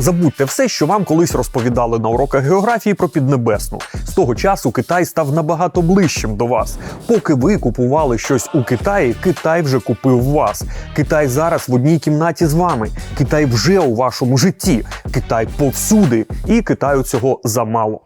Забудьте все, що вам колись розповідали на уроках географії про Піднебесну. З того часу Китай став набагато ближчим до вас. Поки ви купували щось у Китаї, Китай вже купив вас. Китай зараз в одній кімнаті з вами. Китай вже у вашому житті. Китай повсюди. І Китаю цього замало.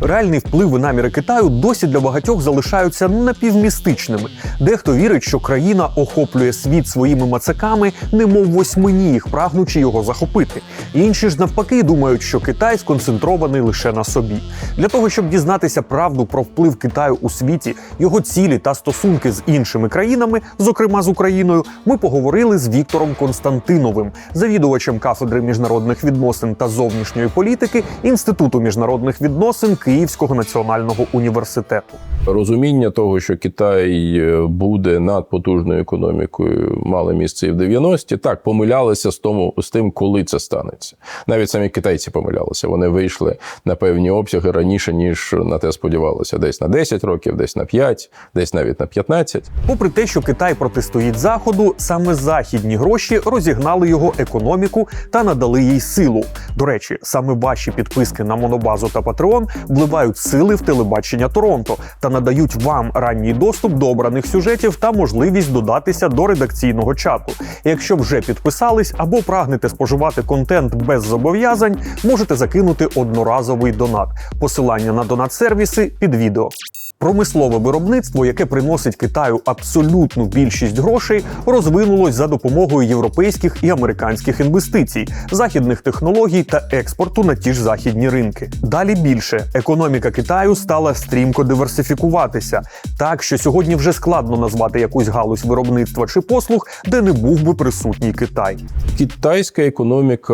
Реальний вплив і наміри Китаю досі для багатьох залишаються напівмістичними. Дехто вірить, що країна охоплює світ своїми мацаками, немов восьминіг, прагнучи його захопити. Інші ж навпаки думають, що Китай сконцентрований лише на собі. Для того щоб дізнатися правду про вплив Китаю у світі, його цілі та стосунки з іншими країнами, зокрема з Україною, ми поговорили з Віктором Константиновим, завідувачем кафедри міжнародних відносин та зовнішньої політики Інституту міжнародних відносин Київського національного університету. Розуміння того, що Китай е, буде надпотужною економікою, мало місце і в 90-ті. Так, помилялися з тому з тим, коли це станеться. Навіть самі китайці помилялися. Вони вийшли на певні обсяги раніше, ніж на те сподівалося. Десь на 10 років, десь на 5, десь навіть на 15. Попри те, що Китай протистоїть Заходу, саме західні гроші розігнали його економіку та надали їй силу. До речі, саме ваші підписки на Монобазу та Патреон вливають сили в телебачення Торонто та надають вам ранній доступ до обраних сюжетів та можливість додатися до редакційного чату. Якщо вже підписались або прагнете споживати контент без зобов'язань, можете закинути одноразовий донат. Посилання на донат-сервіси під відео. Промислове виробництво, яке приносить Китаю абсолютну більшість грошей, розвинулось за допомогою європейських і американських інвестицій, західних технологій та експорту на ті ж західні ринки. Далі більше економіка Китаю стала стрімко диверсифікуватися, так що сьогодні вже складно назвати якусь галузь виробництва чи послуг, де не був би присутній Китай. Китайська економіка,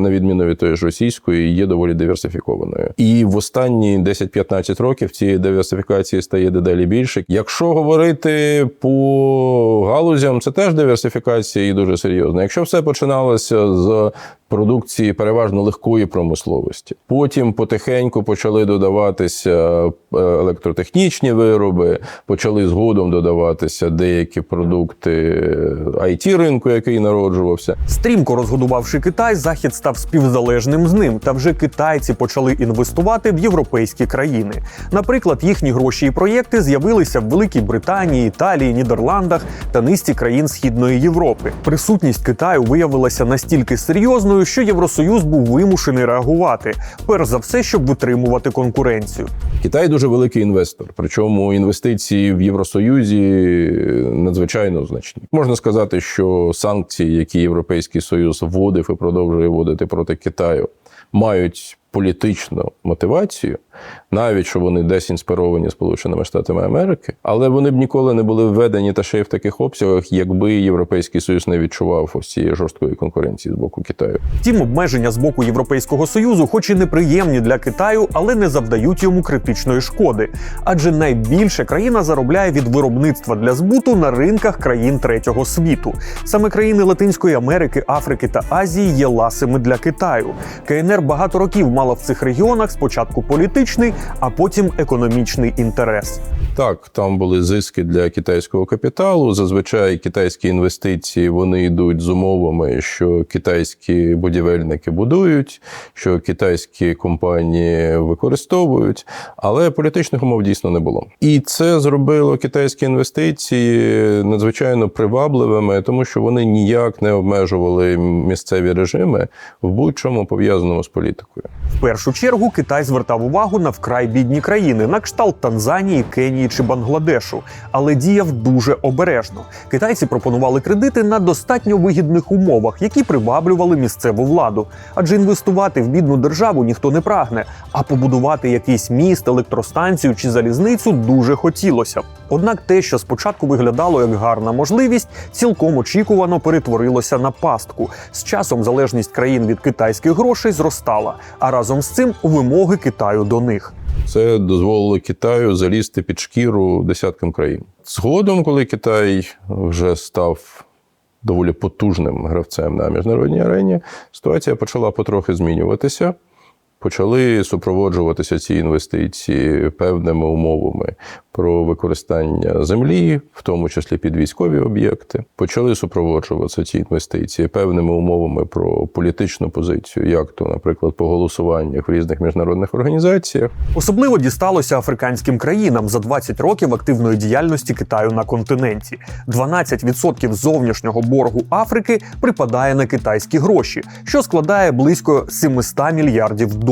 на відміну від тої ж російської, є доволі диверсифікованою. І в останні 10-15 років цієї диверсифікації стає дедалі більше. Якщо говорити по галузям, це теж диверсифікація і дуже серйозна. Якщо все починалося з продукції переважно легкої промисловості, потім потихеньку почали додаватися е, електротехнічні вироби, почали згодом додаватися деякі продукти it ринку, який народжувався. Стрімко розгодувавши Китай, Захід став співзалежним з ним, та вже китайці почали інвестувати в європейські країни. Наприклад, їхні гроші і проєкти з'явилися в Великій Британії, Італії, Нідерландах та низці країн Східної Європи. Присутність Китаю виявилася настільки серйозною, що Євросоюз був вимушений реагувати, перш за все, щоб витримувати конкуренцію. Китай дуже великий інвестор, причому інвестиції в Євросоюзі надзвичайно значні. Можна сказати, що санкції, які Європейський Союз вводив і продовжує вводити проти Китаю, мають політичну мотивацію, навіть що вони десь інспіровані Сполученими Штатами Америки, але вони б ніколи не були введені та ще й в таких обсягах, якби Європейський Союз не відчував ось цієї жорсткої конкуренції з боку Китаю. Втім, обмеження з боку Європейського союзу, хоч і неприємні для Китаю, але не завдають йому критичної шкоди. Адже найбільше країна заробляє від виробництва для збуту на ринках країн третього світу. Саме країни Латинської Америки, Африки та Азії є ласими для Китаю. КНР багато років мала в цих регіонах спочатку політичний, а потім економічний інтерес. Так, там були зиски для китайського капіталу. Зазвичай китайські інвестиції вони йдуть з умовами, що китайські будівельники будують, що китайські компанії використовують, але політичних умов дійсно не було. І це зробило китайські інвестиції надзвичайно привабливими, тому що вони ніяк не обмежували місцеві режими в будь-чому пов'язаному з політикою. В першу чергу Китай звертав увагу на вкрай бідні країни, на кшталт Танзанії, Кенії чи Бангладешу, але діяв дуже обережно. Китайці пропонували кредити на достатньо вигідних умовах, які приваблювали місцеву владу. Адже інвестувати в бідну державу ніхто не прагне, а побудувати якийсь міст, електростанцію чи залізницю дуже хотілося. Однак те, що спочатку виглядало як гарна можливість, цілком очікувано перетворилося на пастку. З часом залежність країн від китайських грошей зростала, а разом з цим вимоги Китаю до них. Це дозволило Китаю залізти під шкіру десяткам країн. Згодом, коли Китай вже став доволі потужним гравцем на міжнародній арені, ситуація почала потрохи змінюватися. Почали супроводжуватися ці інвестиції певними умовами про використання землі, в тому числі під військові об'єкти. Почали супроводжуватися ці інвестиції певними умовами про політичну позицію, як то, наприклад, по голосуваннях в різних міжнародних організаціях. Особливо дісталося африканським країнам за 20 років активної діяльності Китаю на континенті. 12% зовнішнього боргу Африки припадає на китайські гроші, що складає близько 700 мільярдів доларів.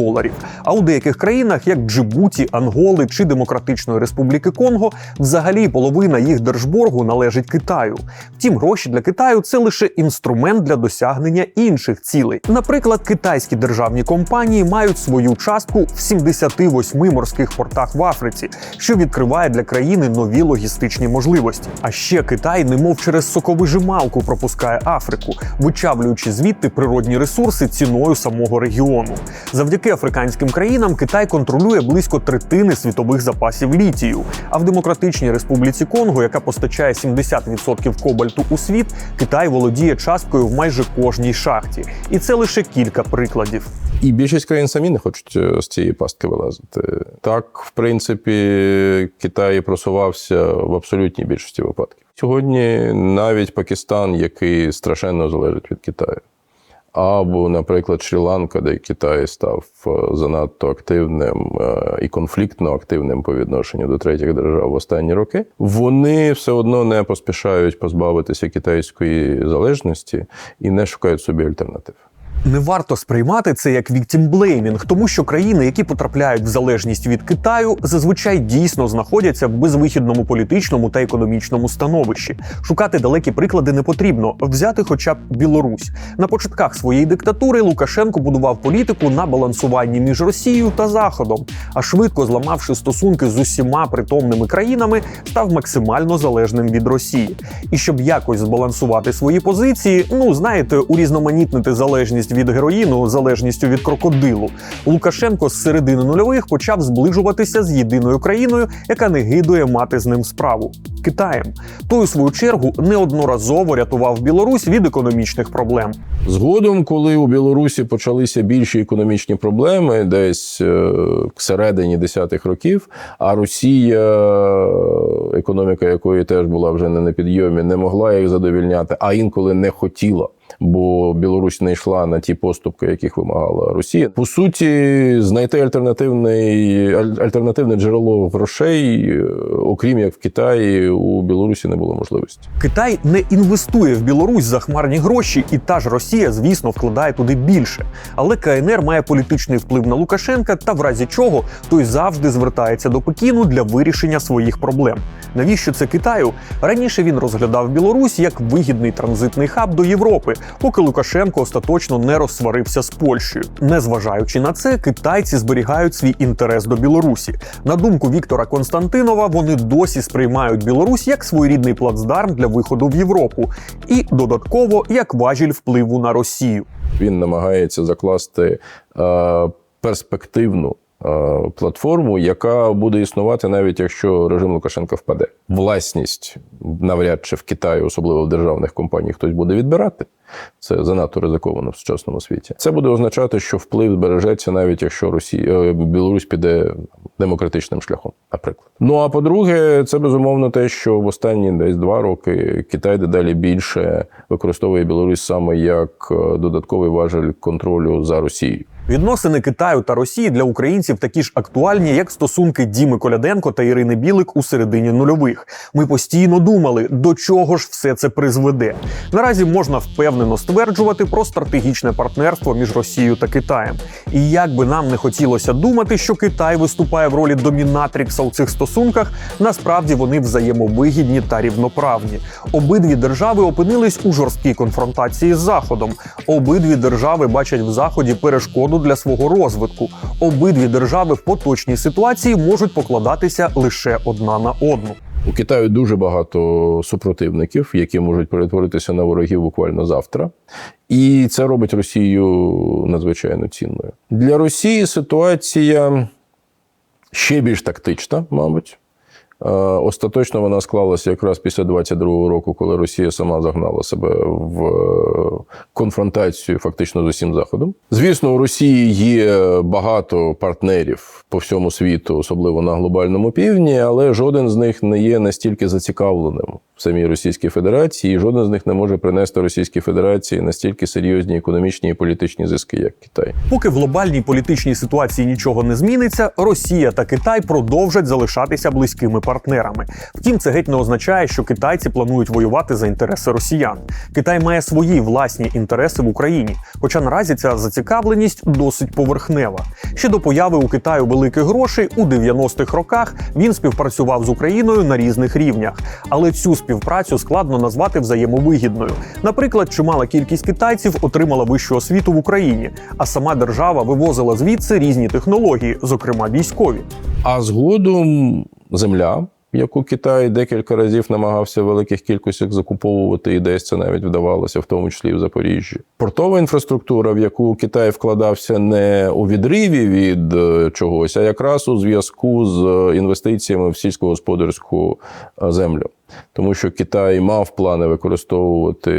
А у деяких країнах, як Джибуті, Анголи чи Демократичної Республіки Конго, взагалі половина їх держборгу належить Китаю. Втім, гроші для Китаю це лише інструмент для досягнення інших цілей. Наприклад, китайські державні компанії мають свою частку в 78 морських портах в Африці, що відкриває для країни нові логістичні можливості. А ще Китай, немов через соковижималку, пропускає Африку, вичавлюючи звідти природні ресурси ціною самого регіону. Завдяки африканським країнам Китай контролює близько третини світових запасів літію. А в Демократичній Республіці Конго, яка постачає 70% кобальту у світ, Китай володіє часткою в майже кожній шахті. І це лише кілька прикладів. І більшість країн самі не хочуть е, з цієї пастки вилазити. Так, в принципі, Китай просувався в абсолютній більшості випадків. Сьогодні навіть Пакистан, який страшенно залежить від Китаю. Або, наприклад, Шрі-Ланка, де Китай став е, занадто активним е, і конфліктно активним по відношенню до третіх держав в останні роки, вони все одно не поспішають позбавитися китайської залежності і не шукають собі альтернатив. Не варто сприймати це як віктімблеймінг, тому що країни, які потрапляють в залежність від Китаю, зазвичай дійсно знаходяться в безвихідному політичному та економічному становищі. Шукати далекі приклади не потрібно. Взяти хоча б Білорусь на початках своєї диктатури Лукашенко будував політику на балансуванні між Росією та Заходом, а швидко зламавши стосунки з усіма притомними країнами, став максимально залежним від Росії. І щоб якось збалансувати свої позиції, ну знаєте, урізноманітнити залежність від героїну залежністю від крокодилу. Лукашенко з середини нульових почав зближуватися з єдиною країною, яка не гидує мати з ним справу Китаєм. Той, у свою чергу, неодноразово рятував Білорусь від економічних проблем. Згодом, коли у Білорусі почалися більші економічні проблеми, десь е, к середині десятих років, а Росія, економіка якої теж була вже не на підйомі, не могла їх задовільняти, а інколи не хотіла. Бо Білорусь не йшла на ті поступки, яких вимагала Росія. По суті, знайти альтернативний аль- альтернативне джерело грошей, е, окрім як в Китаї, у Білорусі не було можливості. Китай не інвестує в Білорусь за хмарні гроші, і та ж Росія, звісно, вкладає туди більше. Але КНР має політичний вплив на Лукашенка, та в разі чого той завжди звертається до Пекіну для вирішення своїх проблем. Навіщо це Китаю? Раніше він розглядав Білорусь як вигідний транзитний хаб до Європи, поки Лукашенко остаточно не розсварився з Польщею. Незважаючи на це, китайці зберігають свій інтерес до Білорусі. На думку Віктора Константинова, вони досі сприймають Білорусь як своєрідний плацдарм для виходу в Європу і додатково як важіль впливу на Росію. Він намагається закласти е, перспективну платформу, яка буде існувати навіть якщо режим Лукашенка впаде. Власність навряд чи в Китаї, особливо в державних компаній, хтось буде відбирати. Це занадто ризиковано в сучасному світі. Це буде означати, що вплив збережеться, навіть якщо Росія е, Білорусь піде демократичним шляхом, наприклад. Ну а по-друге, це безумовно те, що в останні десь два роки Китай дедалі більше використовує Білорусь саме як е, додатковий важель контролю за Росією. Відносини Китаю та Росії для українців такі ж актуальні, як стосунки Діми Коляденко та Ірини Білик у середині нульових. Ми постійно думали, до чого ж все це призведе. Наразі можна впевнено стверджувати про стратегічне партнерство між Росією та Китаєм. І як би нам не хотілося думати, що Китай виступає в ролі домінатрікса у цих стосунках, насправді вони взаємовигідні та рівноправні. Обидві держави опинились у жорсткій конфронтації з Заходом. Обидві держави бачать в заході перешкоду для свого розвитку. Обидві держави в поточній ситуації можуть покладатися лише одна на одну. У Китаю дуже багато супротивників, які можуть перетворитися на ворогів буквально завтра. І це робить Росію надзвичайно цінною. Для Росії ситуація ще більш тактична, мабуть. Е, Остаточно вона склалася якраз після 22-го року, коли Росія сама загнала себе в е, конфронтацію фактично з усім заходом. Звісно, у Росії є багато партнерів по всьому світу, особливо на глобальному півдні, але жоден з них не є настільки зацікавленим в самій Російській Федерації, і жоден з них не може принести Російській Федерації настільки серйозні економічні і політичні зиски, як Китай. Поки в глобальній політичній ситуації нічого не зміниться, Росія та Китай продовжать залишатися близькими партнерами. Втім, це геть не означає, що китайці планують воювати за інтереси росіян. Китай має свої власні інтереси в Україні, хоча наразі ця зацікавленість досить поверхнева. Ще до появи у Китаю великих грошей у 90-х роках він співпрацював з Україною на різних рівнях, але цю співпрацю складно назвати взаємовигідною. Наприклад, чимала кількість китайців отримала вищу освіту в Україні, а сама держава вивозила звідси різні технології, зокрема військові. А згодом земля, яку Китай декілька разів намагався в великих кількостях закуповувати, і десь це навіть вдавалося, в тому числі і в Запоріжжі. Портова інфраструктура, в яку Китай вкладався не у відриві від е, чогось, а якраз у зв'язку з е, інвестиціями в сільськогосподарську е, землю. Тому що Китай мав плани використовувати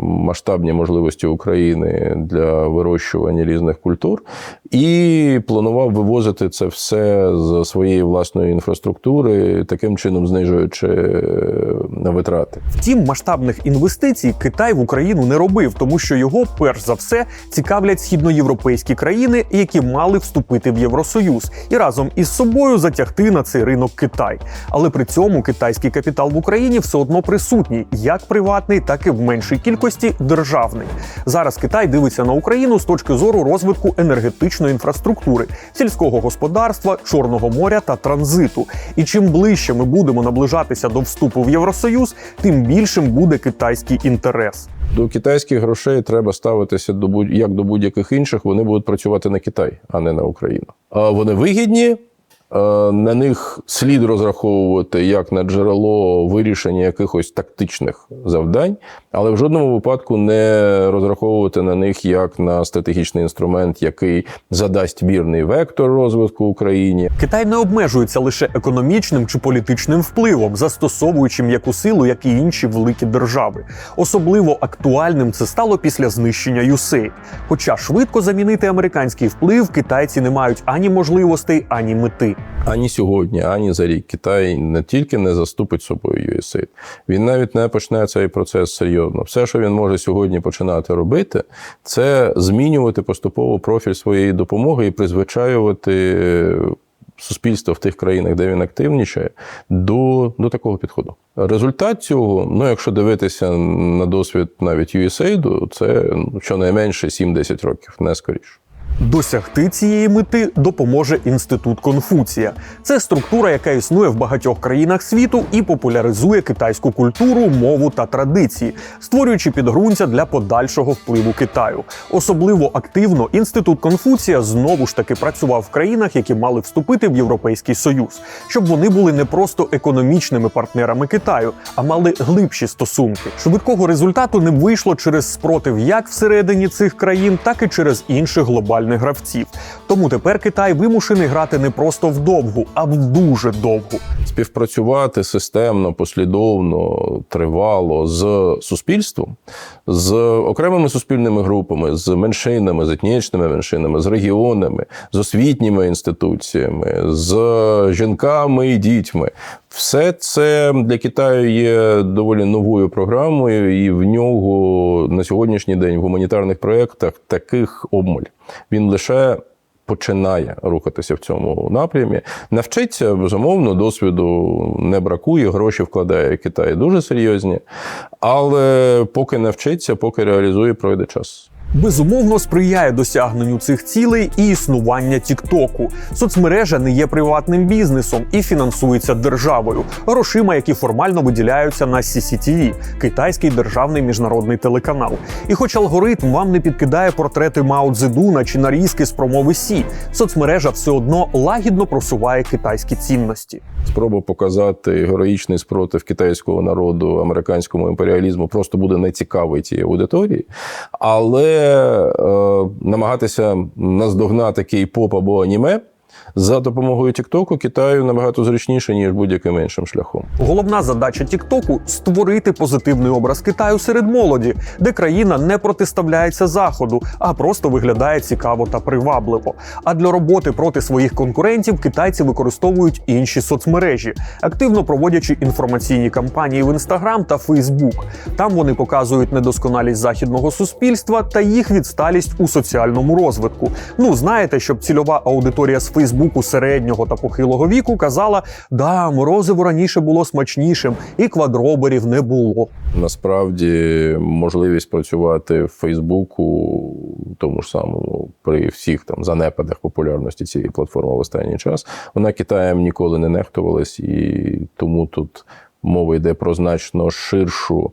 масштабні можливості України для вирощування різних культур і планував вивозити це все з своєї власної інфраструктури, таким чином знижуючи е, витрати. Втім, масштабних інвестицій Китай в Україну не робив, тому що його перш за все цікавлять східноєвропейські країни, які мали вступити в Євросоюз, і разом із собою затягти на цей ринок Китай. Але при цьому китайський капітал Україні все одно присутній, як приватний, так і в меншій кількості державний. Зараз Китай дивиться на Україну з точки зору розвитку енергетичної інфраструктури, сільського господарства, Чорного моря та транзиту. І чим ближче ми будемо наближатися до вступу в Євросоюз, тим більшим буде китайський інтерес. До китайських грошей треба ставитися до будь як до будь-яких інших. Вони будуть працювати на Китай, а не на Україну. А вони вигідні. Е, На них слід розраховувати як на джерело вирішення якихось тактичних завдань, але в жодному випадку не розраховувати на них як на стратегічний інструмент, який задасть вірний вектор розвитку Україні. Китай не обмежується лише економічним чи політичним впливом, застосовуючи м'яку силу, як і інші великі держави. Особливо актуальним це стало після знищення USAID. Хоча швидко замінити американський вплив китайці не мають ані можливостей, ані мети. Ані сьогодні, ані за рік Китай не тільки не заступить собою USAID, він навіть не почне цей процес серйозно. Все, що він може сьогодні починати робити, це змінювати поступово профіль своєї допомоги і призвичаювати суспільство в тих країнах, де він активнічає, до, до такого підходу. Результат цього, ну якщо дивитися на досвід навіть USAID, це ну, щонайменше 7-10 років, не скоріше. Досягти цієї мети допоможе інститут Конфуція. Це структура, яка існує в багатьох країнах світу і популяризує китайську культуру, мову та традиції, створюючи підґрунтя для подальшого впливу Китаю. Особливо активно інститут Конфуція знову ж таки працював в країнах, які мали вступити в Європейський Союз, щоб вони були не просто економічними партнерами Китаю, а мали глибші стосунки. Швидкого результату не вийшло через спротив як всередині цих країн, так і через інших глобальних гравців. Тому тепер Китай вимушений грати не просто вдовгу, а в дуже довгу. співпрацювати системно, послідовно, тривало з суспільством, з окремими суспільними групами, з меншинами, з етнічними меншинами, з регіонами, з освітніми інституціями, з жінками і дітьми. Все це для Китаю є доволі новою програмою, і в нього на сьогоднішній день в гуманітарних проєктах таких обмаль. Він лише починає рухатися в цьому напрямі. Навчиться, безумовно, досвіду не бракує, гроші вкладає Китай дуже серйозні, але поки навчиться, поки реалізує, пройде час. Безумовно, сприяє досягненню цих цілей і існування Тіктоку. Соцмережа не є приватним бізнесом і фінансується державою, грошима, які формально виділяються на CCTV – китайський державний міжнародний телеканал. І хоч алгоритм вам не підкидає портрети Мао Цзедуна чи нарізки з промови Сі, соцмережа все одно лагідно просуває китайські цінності. Спроба показати героїчний спротив китайського народу американському імперіалізму просто буде нецікавий тій аудиторії, але е, намагатися наздогнати кей-поп або аніме. За допомогою Тіктоку Китаю набагато зручніше, ніж будь-яким іншим шляхом. Головна задача Тіктоку створити позитивний образ Китаю серед молоді, де країна не протиставляється заходу, а просто виглядає цікаво та привабливо. А для роботи проти своїх конкурентів китайці використовують інші соцмережі, активно проводячи інформаційні кампанії в Інстаграм та Фейсбук. Там вони показують недосконалість західного суспільства та їх відсталість у соціальному розвитку. Ну знаєте, щоб цільова аудиторія з Фейсбуку середнього та похилого віку казала: да, морозиво раніше було смачнішим, і квадроберів не було. Насправді можливість працювати в Фейсбуку, тому ж самому при всіх там занепадах популярності цієї платформи в останній час, вона Китаєм ніколи не нехтувалась, і тому тут мова йде про значно ширшу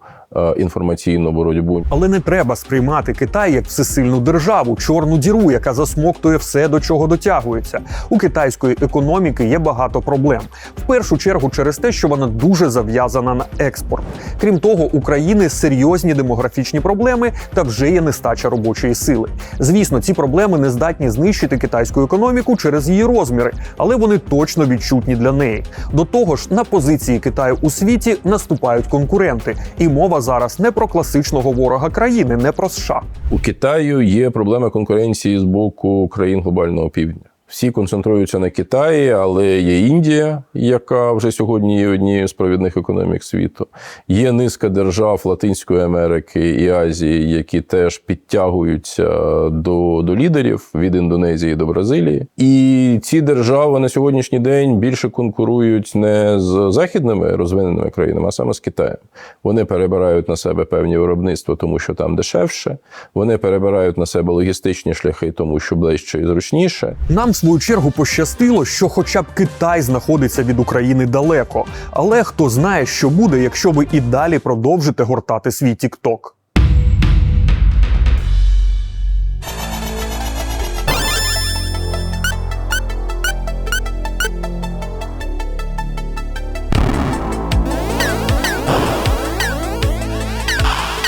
інформаційну боротьбу. Але не треба сприймати Китай як всесильну державу, чорну діру, яка засмоктує все, до чого дотягується. У китайської економіки є багато проблем. В першу чергу через те, що вона дуже зав'язана на експорт. Крім того, у країни серйозні демографічні проблеми та вже є нестача робочої сили. Звісно, ці проблеми не здатні знищити китайську економіку через її розміри, але вони точно відчутні для неї. До того ж, на позиції Китаю у світі наступають конкуренти, і мова зараз не про класичного ворога країни, не про США. У Китаю є проблема конкуренції з боку країн глобального півдня. Всі концентруються на Китаї, але є Індія, яка вже сьогодні є однією з провідних економік світу. Є низка держав Латинської Америки і Азії, які теж підтягуються до, до лідерів від Індонезії до Бразилії. І ці держави на сьогоднішній день більше конкурують не з західними розвиненими країнами, а саме з Китаєм. Вони перебирають на себе певні виробництва, тому що там дешевше. Вони перебирають на себе логістичні шляхи, тому що ближче і зручніше. Нам свою чергу пощастило, що хоча б Китай знаходиться від України далеко. Але хто знає, що буде, якщо ви і далі продовжите гортати свій Тікток.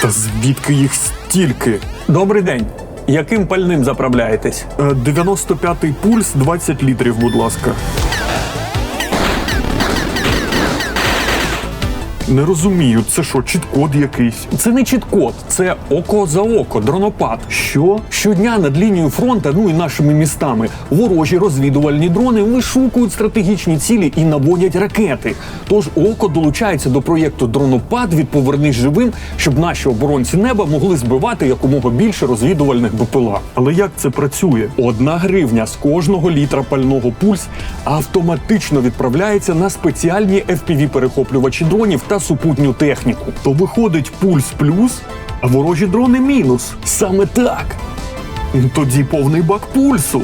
Та звідки їх стільки? Добрий день. Яким пальним заправляєтесь? 95-й пульс, 20 літрів, будь ласка. Не розумію, це що, чіткод якийсь? Це не чіткод, це око за око, дронопад. Що? Щодня над лінією фронту, ну і нашими містами, ворожі розвідувальні дрони вишукують стратегічні цілі і наводять ракети. Тож око долучається до проєкту Дронопад від Повернись живим, щоб наші оборонці неба могли збивати якомога більше розвідувальних БПЛА. Але як це працює? Одна гривня з кожного літра пального пульс автоматично відправляється на спеціальні fpv перехоплювачі дронів та супутню техніку. То виходить пульс плюс, а ворожі дрони мінус. Саме так. Тоді повний бак пульсу.